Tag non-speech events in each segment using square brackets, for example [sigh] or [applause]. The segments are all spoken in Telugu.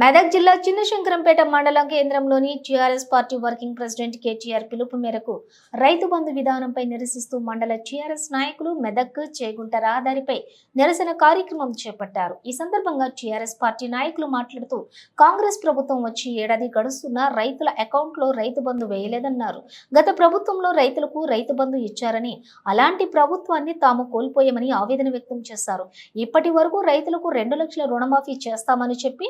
మెదక్ జిల్లా చిన్నశంకరంపేట మండలం కేంద్రంలోని TRS party working president KTR పిలుపు మేరకు రైతు బంధు విధానంపై నిరసిస్తూ మండల టీఆర్ఎస్ నాయకులు మెదక్ చేగుంట రహదారిపై నిరసన కార్యక్రమం చేపట్టారు. ఈ సందర్భంగా టీఆర్ఎస్ పార్టీ నాయకులు మాట్లాడుతూ కాంగ్రెస్ ప్రభుత్వం వచ్చి ఏడాది గడుస్తున్నా రైతుల అకౌంట్లో రైతు బంధు వేయలేదన్నారు. గత ప్రభుత్వంలో రైతులకు రైతు బంధు ఇచ్చారని అలాంటి ప్రభుత్వాన్ని తాము కోల్పోయామని ఆవేదన వ్యక్తం చేశారు. ఇప్పటి వరకు రైతులకు రెండు లక్షల రుణమాఫీ చేస్తామని చెప్పి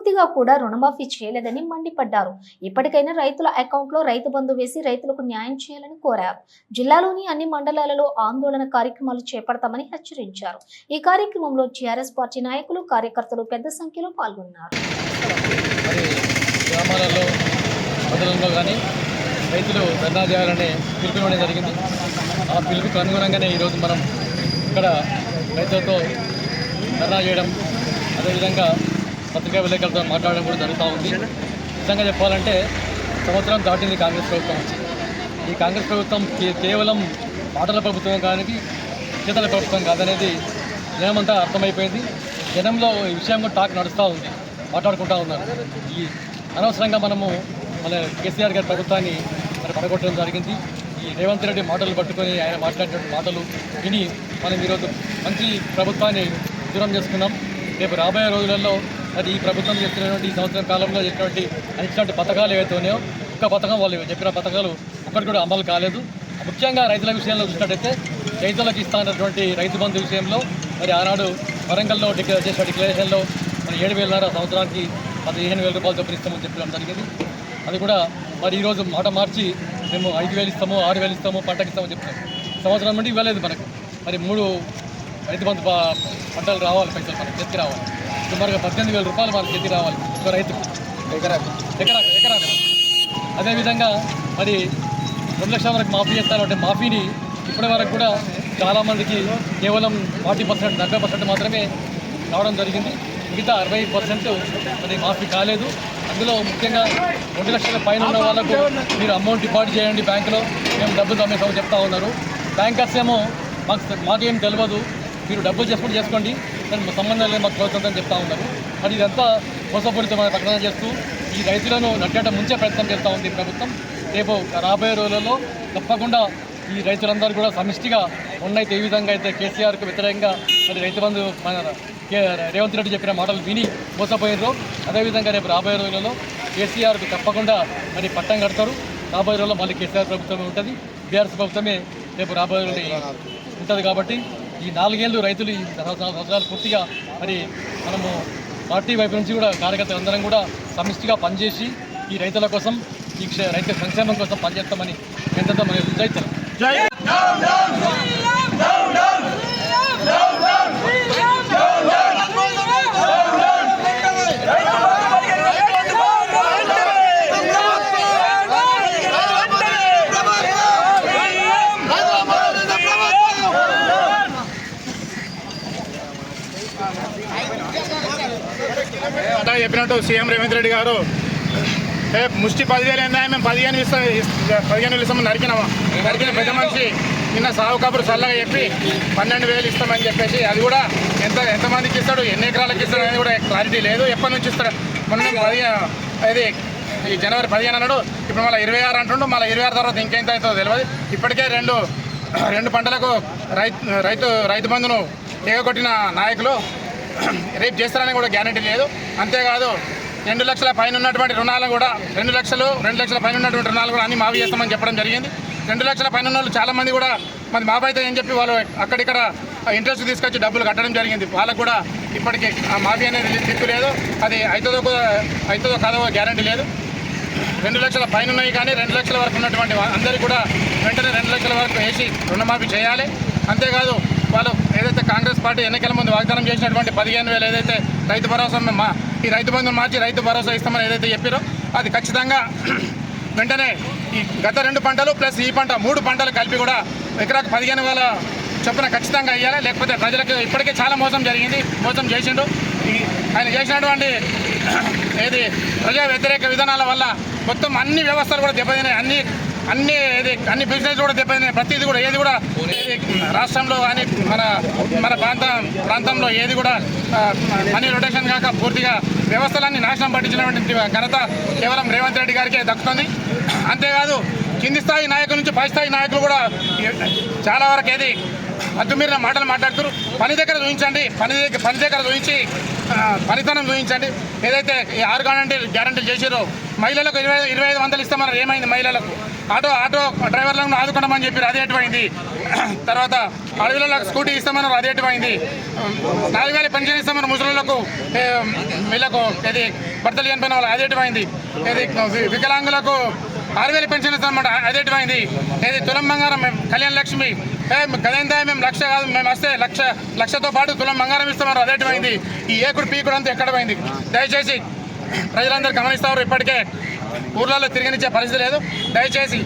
పూర్తిగా కూడా రుణమాఫీ చేయలేదని మండిపడ్డారు. ఇప్పటికైనా రైతుల అకౌంట్లో రైతు బంధు వేసి రైతులకు న్యాయం చేయాలని కోరారు. జిల్లాలోని అన్ని మండలాలలో ఆందోళన కార్యక్రమాలు చేపడతామని హెచ్చరించారు. ఈ కార్యక్రమంలో టీఆర్ఎస్ పార్టీ నాయకులు కార్యకర్తలు పెద్ద సంఖ్యలో పాల్గొన్నారు. గ్రామాలలో మండలంలో కానీ రైతులు ధర్నా చేయాలని పిలుపు ఇవ్వడం జరిగింది. ఆ పిలుపుకు అనుగుణంగానే ఈరోజు మనం ఇక్కడ రైతులతో ధర్నా చేయడం అదేవిధంగా పత్రికా విలేకరులతో మాట్లాడడం కూడా జరుగుతూ ఉంది. నిజంగా చెప్పాలంటే సంవత్సరం దాటింది కాంగ్రెస్ ప్రభుత్వం వచ్చి ఈ కాంగ్రెస్ ప్రభుత్వం కేవలం మాటల ప్రభుత్వం కానీ చేతల ప్రభుత్వం కాదనేది జనమంతా అర్థమైపోయింది. జనంలో ఈ విషయంలో టాక్ నడుస్తూ ఉంది మాట్లాడుకుంటూ ఉన్నారు. ఈ అనవసరంగా మనము మన కేసీఆర్ గారి ప్రభుత్వాన్ని మరి పడగొట్టడం జరిగింది. ఈ రేవంత్ రెడ్డి మాటలు పట్టుకొని ఆయన మాట్లాడినటువంటి మాటలు విని మనం ఈరోజు మంచి ప్రభుత్వాన్ని దూరం చేసుకున్నాం. రేపు రాబోయే రోజులలో మరి ఈ ప్రభుత్వం చేస్తున్నటువంటి ఈ సంవత్సరం కాలంలో చెప్పినటువంటి ఇచ్చినటువంటి పథకాలు ఏవైతే ఉన్నాయో ఒక్క పథకం వాళ్ళు చెప్పిన పథకాలు ఒక్కటి కూడా అమలు కాలేదు. ముఖ్యంగా రైతుల విషయంలో చూసినట్టయితే రైతులకు ఇస్తున్నటువంటి రైతు బంధు విషయంలో మరి ఆనాడు వరంగల్లో డిక్లేర్ చేసిన డిక్లరేషన్లో మరి ఏడు వేలన్నర సంవత్సరానికి పదిహేను వేల రూపాయలు చొప్పున ఇస్తామని చెప్పడం జరిగింది. అది కూడా మరి ఈరోజు మాట మార్చి మేము ఐదు వేలు ఇస్తాము ఆరు వేలు ఇస్తాము పంటకి ఇస్తామని చెప్తాం సంవత్సరం నుండి ఇవ్వలేదు మనకు. మరి మూడు రైతు బంధు పంటలు రావాలి పైసలు మనకి చేతికి రావాలి. సుమారుగా పద్దెనిమిది వేల రూపాయలు మనకి చేతికి రావాలి. ఒక రైతుకు ఎకరాకు. ఎకరాకు ఎకరాకు. అదేవిధంగా మరి రెండు లక్షల వరకు మాఫీ చేస్తారంటే మాఫీని ఇప్పటి వరకు కూడా చాలామందికి కేవలం ఫార్టీ పర్సెంట్ డెబ్బై పర్సెంట్ మాత్రమే రావడం జరిగింది. మిగతా అరవై పర్సెంట్ మరి మాఫీ కాలేదు. అందులో ముఖ్యంగా రెండు లక్షల పైన ఉన్న వాళ్ళకు మీరు అమౌంట్ డిపాజిట్ చేయండి బ్యాంకులో. మేము డబ్బులు తమ్మేసామని చెప్తా ఉన్నారు. బ్యాంకర్స్ ఏమో మాకు మాకేం తెలియదు మీరు డబ్బులు చేసుకుంటూ చేసుకోండి. దాని సంబంధం లేదు మాకు కోరుతుందని చెప్తా ఉన్నారు. మరి ఇదంతా మోసపూరితమైన ప్రకటన చేస్తూ ఈ రైతులను నట్టేట ముంచే ప్రయత్నం చేస్తూ ఉంది ప్రభుత్వం. రేపు రాబోయే రోజులలో తప్పకుండా ఈ రైతులందరూ కూడా సమిష్టిగా ఉన్నైతే ఏ విధంగా అయితే కేసీఆర్కు వ్యతిరేకంగా మరి రైతు బంధు మన కే- రేవంత్ రెడ్డి చెప్పిన మాటలు విని మోసపోయినారో అదేవిధంగా రేపు రాబోయే రోజులలో కేసీఆర్కు తప్పకుండా మరి పట్టం కడతారు. రాబోయే రోజుల్లో మళ్ళీ కేసీఆర్ ప్రభుత్వమే ఉంటుంది. బీఆర్ఎస్ ప్రభుత్వమే రేపు రాబోయే రోజుల్లో ఉంటుంది కాబట్టి ఈ నాలుగేళ్ళు రైతులు ఈ సంవత్సరాలు పూర్తిగా మరి మనము పార్టీ వైపు నుంచి కూడా కార్యకర్తలందరం కూడా సమిష్టిగా పనిచేసి ఈ రైతుల కోసం ఈ రైతు సంక్షేమం కోసం పనిచేస్తామని ఎంతో మన రైతులు అలా చెప్పినట్టు సీఎం రేవంత్ రెడ్డి గారు ఏ ముష్టి పదివేలు ఏందా? మేము పదిహేను ఇస్తాం పదిహేను వేలు ఇస్తామని నరికినామా? నరికిన పెద్ద మనిషి నిన్న సాగు కబురు చల్లగా చెప్పి పన్నెండు వేలు ఇస్తామని చెప్పేసి అది కూడా ఎంత ఎంతమందికి ఇస్తాడు? ఎన్ని ఎకరాలకు ఇస్తాడు అనేది కూడా క్లారిటీ లేదు. ఎప్పటి నుంచి ఇస్తాడు? మొన్న పదిహేను అది ఈ జనవరి పదిహేను అన్నాడు. ఇప్పుడు మళ్ళీ ఇరవై ఆరు అంటుండు. మళ్ళీ ఇరవై ఆరు తర్వాత ఇంకెంత అవుతుందో తెలియదు ఇప్పటికే రెండు రెండు పంటలకు రైతు రైతు రైతు బంధును ఎగగొట్టిన నాయకులు రేపు చేస్తారని కూడా గ్యారంటీ లేదు. అంతేకాదు రెండు లక్షల పైన ఉన్నటువంటి రుణాలు కూడా రెండు లక్షలు రెండు లక్షల పైన ఉన్నటువంటి రుణాలు కూడా అన్ని మావి చేస్తామని చెప్పడం జరిగింది. రెండు లక్షల పైన ఉన్న వాళ్ళు చాలామంది కూడా మరి మాఫీ అయితే అని చెప్పి వాళ్ళు అక్కడిక్కడ ఇంట్రెస్ట్ తీసుకొచ్చి డబ్బులు కట్టడం జరిగింది. వాళ్ళకు కూడా ఇప్పటికీ ఆ మాఫీ అనేది దిక్కు లేదు. అది అవుతుందో అవుతుందో కాదో గ్యారంటీ లేదు. రెండు లక్షల పైన ఉన్నాయి కానీ రెండు లక్షల వరకు ఉన్నటువంటి అందరికీ కూడా వెంటనే రెండు లక్షల వరకు వేసి రుణమాఫీ చేయాలి. అంతేకాదు వాళ్ళు ఏదైతే కాంగ్రెస్ పార్టీ ఎన్నికల ముందు వాగ్దానం చేసినటువంటి పదిహేను వేలు ఏదైతే రైతు భరోసా మా ఈ రైతు బంధుని మార్చి రైతు భరోసా ఇస్తామని ఏదైతే చెప్పారో అది ఖచ్చితంగా [clears throat] వెంటనే ఈ గత రెండు పంటలు ప్లస్ ఈ పంట మూడు పంటలు కలిపి కూడా ఎకరాకు పదిహేను వేల చొప్పున ఖచ్చితంగా అయ్యాలి లేకపోతే ప్రజలకు ఇప్పటికే చాలా మోసం జరిగింది. మోసం చేసిండు. ఈ ఆయన చేసినటువంటి [clears throat] ఏది ప్రజా వ్యతిరేక విధానాల వల్ల మొత్తం అన్ని వ్యవస్థలు కూడా దెబ్బతిన్నాయి. అన్ని అన్ని ఏది అన్ని బిజినెస్ కూడా దెబ్బతిన్నాయి ప్రతిది కూడా ఏది కూడా రాష్ట్రంలో కానీ మన మన ప్రాంతం ప్రాంతంలో ఏది కూడా మనీ రొటేషన్ కాక పూర్తిగా వ్యవస్థలన్నీ నాశనం పట్టించినటువంటి ఘనత కేవలం రేవంత్ రెడ్డి గారికే దక్కుతుంది. అంతేకాదు కింది స్థాయి నాయకుల నుంచి పై స్థాయి నాయకులు కూడా చాలా వరకు ఏది అద్దుమీరిన మాటలు మాట్లాడుతారు. పని దగ్గర చూపించండి పని దగ్గర పని దగ్గర చూపించి పనితనం చూపించండి ఏదైతే ఈ ఆరు గ్యారంటీ గ్యారంటీ చేసారో మహిళలకు ఇరవై ఇరవై ఐదు వందలు ఇస్తామన్నారు. ఏమైంది మహిళలకు? ఆటో ఆటో డ్రైవర్లను ఆదుకోవడం చెప్పారు అదే ఎటువైంది? [clears throat] తర్వాత అడవులకు స్కూటీ ఇస్తామన్నారు. అదే ఎటువైంది? నాలుగు వేల పెన్షన్ ఇస్తామన్నారు ముసలిలకు వీళ్ళకు ఇది భర్తలు చనిపోయిన వాళ్ళు అదే ఎటువైంది? ఇది వికలాంగులకు ఆరు వేల పెన్షన్ ఇస్తామన్నమాట అది ఏది తులం బంగారం మేము కళ్యాణ లక్ష్మి. ఏ గదేందా మేము లక్ష కాదు మేము వస్తే లక్ష లక్షతో పాటు తులం బంగారం ఇస్తామన్నారు అది ఎటువైంది ఈ ఏకుడు పీకుడు అంతా ఎక్కడ పోయింది? దయచేసి ప్రజలందరూ గమనిస్తారు ఇప్పటికే. ఊర్లలో తిరిగినిచ్చే పరిస్థితి లేదు. దయచేసి